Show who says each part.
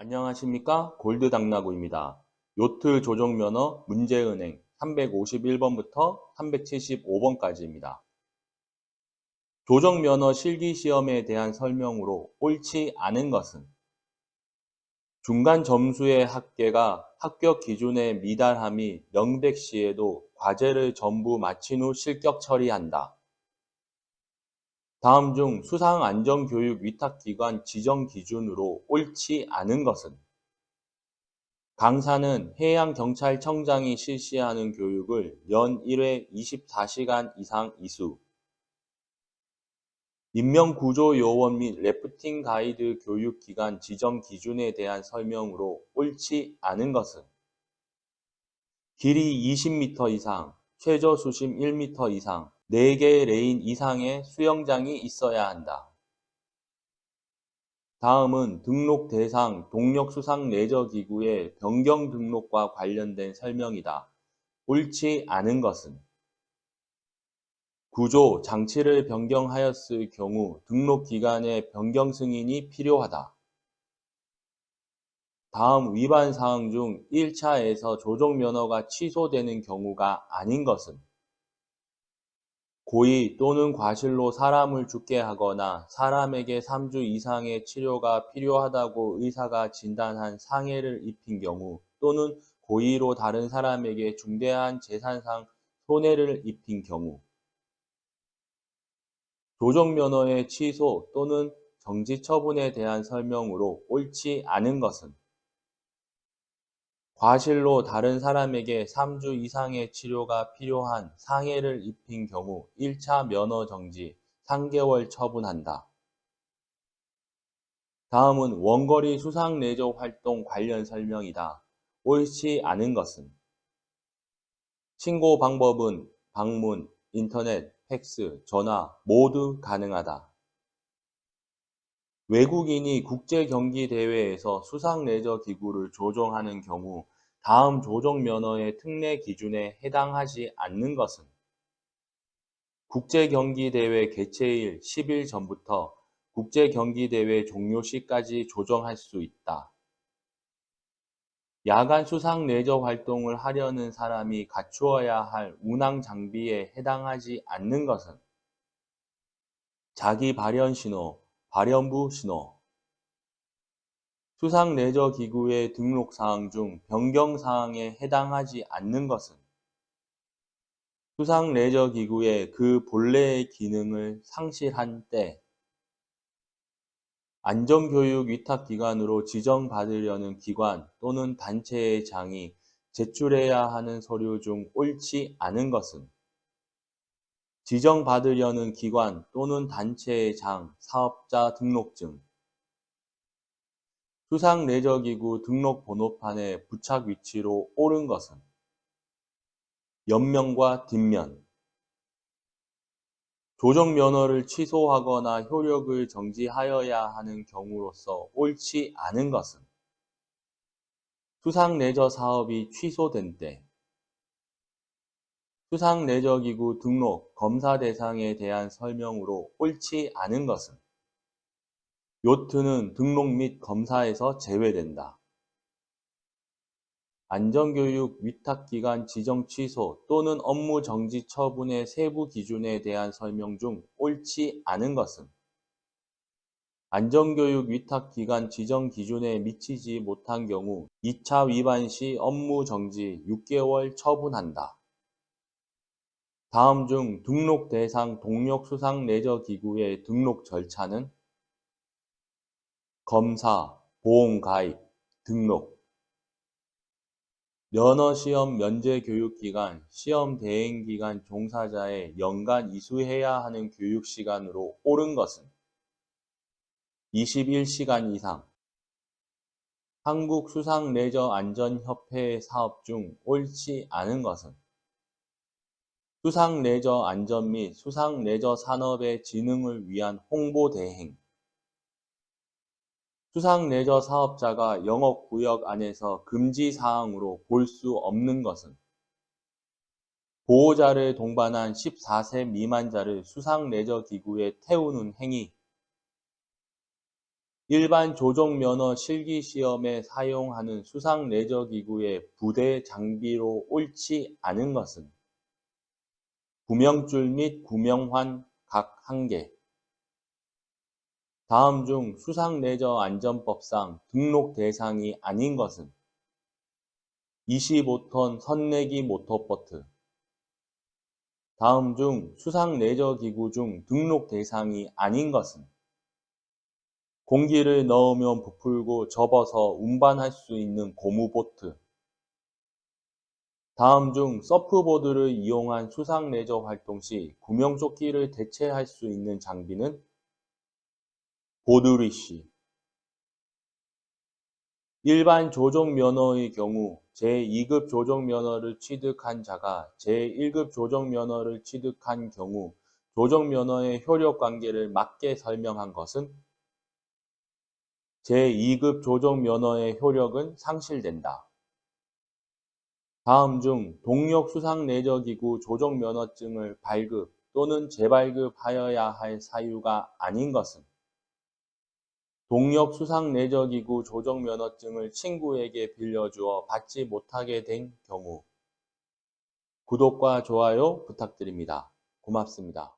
Speaker 1: 안녕하십니까 골드 당나구입니다. 요트 조정 면허 문제은행 351번부터 375번까지입니다. 조정 면허 실기 시험에 대한 설명으로 옳지 않은 것은 중간 점수의 합계가 합격 기준에 미달함이 명백시에도 과제를 전부 마친 후 실격 처리한다. 다음 중 수상 안전교육 위탁기관 지정 기준으로 옳지 않은 것은? 강사는 해양경찰청장이 실시하는 교육을 연 1회 24시간 이상 이수. 인명구조요원 및 래프팅 가이드 교육기관 지정 기준에 대한 설명으로 옳지 않은 것은? 길이 20m 이상, 최저 수심 1m 이상, 4개 레인 이상의 수영장이 있어야 한다. 다음은 등록 대상 동력수상 레저기구의 변경 등록과 관련된 설명이다. 옳지 않은 것은 구조, 장치를 변경하였을 경우 등록 기간에 변경 승인이 필요하다. 다음 위반 사항 중 1차에서 조정 면허가 취소되는 경우가 아닌 것은 고의 또는 과실로 사람을 죽게 하거나 사람에게 3주 이상의 치료가 필요하다고 의사가 진단한 상해를 입힌 경우 또는 고의로 다른 사람에게 중대한 재산상 손해를 입힌 경우. 조정면허의 취소 또는 정지 처분에 대한 설명으로 옳지 않은 것은 과실로 다른 사람에게 3주 이상의 치료가 필요한 상해를 입힌 경우 1차 면허 정지 3개월 처분한다. 다음은 원거리 수상 레저 활동 관련 설명이다. 옳지 않은 것은 신고 방법은 방문, 인터넷, 팩스, 전화 모두 가능하다. 외국인이 국제 경기 대회에서 수상 레저 기구를 조종하는 경우 다음 조종 면허의 특례 기준에 해당하지 않는 것은 국제 경기 대회 개최일 10일 전부터 국제 경기 대회 종료 시까지 조정할 수 있다. 야간 수상 레저 활동을 하려는 사람이 갖추어야 할 운항 장비에 해당하지 않는 것은 자기 발현 신호, 발현부 신호, 수상 레저 기구의 등록 사항 중 변경 사항에 해당하지 않는 것은 수상 레저 기구의 그 본래의 기능을 상실한 때 안전교육 위탁기관으로 지정받으려는 기관 또는 단체의 장이 제출해야 하는 서류 중 옳지 않은 것은 지정받으려는 기관 또는 단체의 장, 사업자 등록증, 수상 레저기구 등록 번호판의 부착 위치로 옳은 것은 옆면과 뒷면, 조정 면허를 취소하거나 효력을 정지하여야 하는 경우로서 옳지 않은 것은 수상 레저 사업이 취소된 때 수상 레저 기구 등록 검사 대상에 대한 설명으로 옳지 않은 것은 요트는 등록 및 검사에서 제외된다. 안전교육 위탁기관 지정 취소 또는 업무 정지 처분의 세부 기준에 대한 설명 중 옳지 않은 것은 안전교육 위탁기관 지정 기준에 미치지 못한 경우 2차 위반 시 업무 정지 6개월 처분한다. 다음 중 등록 대상 동력 수상 레저 기구의 등록 절차는 검사, 보험 가입, 등록, 면허 시험 면제 교육 기간, 시험 대행 기간 종사자의 연간 이수해야 하는 교육 시간으로 옳은 것은 21시간 이상. 한국 수상 레저 안전 협회의 사업 중 옳지 않은 것은 수상 레저 안전 및 수상 레저 산업의 진흥을 위한 홍보 대행. 수상 레저 사업자가 영업 구역 안에서 금지 사항으로 볼 수 없는 것은 보호자를 동반한 14세 미만자를 수상 레저 기구에 태우는 행위, 일반 조종 면허 실기 시험에 사용하는 수상 레저 기구의 부대 장비로 옳지 않은 것은 구명줄 및 구명환 각 1개. 다음 중 수상레저 안전법상 등록 대상이 아닌 것은 25톤 선내기 모터보트. 다음 중 수상레저 기구 중 등록 대상이 아닌 것은 공기를 넣으면 부풀고 접어서 운반할 수 있는 고무보트 다음 중 서프보드를 이용한 수상 레저 활동 시 구명조끼를 대체할 수 있는 장비는 보드리시 일반 조종 면허의 경우 제2급 조종 면허를 취득한 자가 제1급 조종 면허를 취득한 경우 조종 면허의 효력 관계를 맞게 설명한 것은 제2급 조종 면허의 효력은 상실된다. 다음 중 동력 수상 레저기구 조종면허증을 발급 또는 재발급하여야 할 사유가 아닌 것은 동력 수상 레저기구 조종면허증을 친구에게 빌려주어 받지 못하게 된 경우 구독과 좋아요 부탁드립니다. 고맙습니다.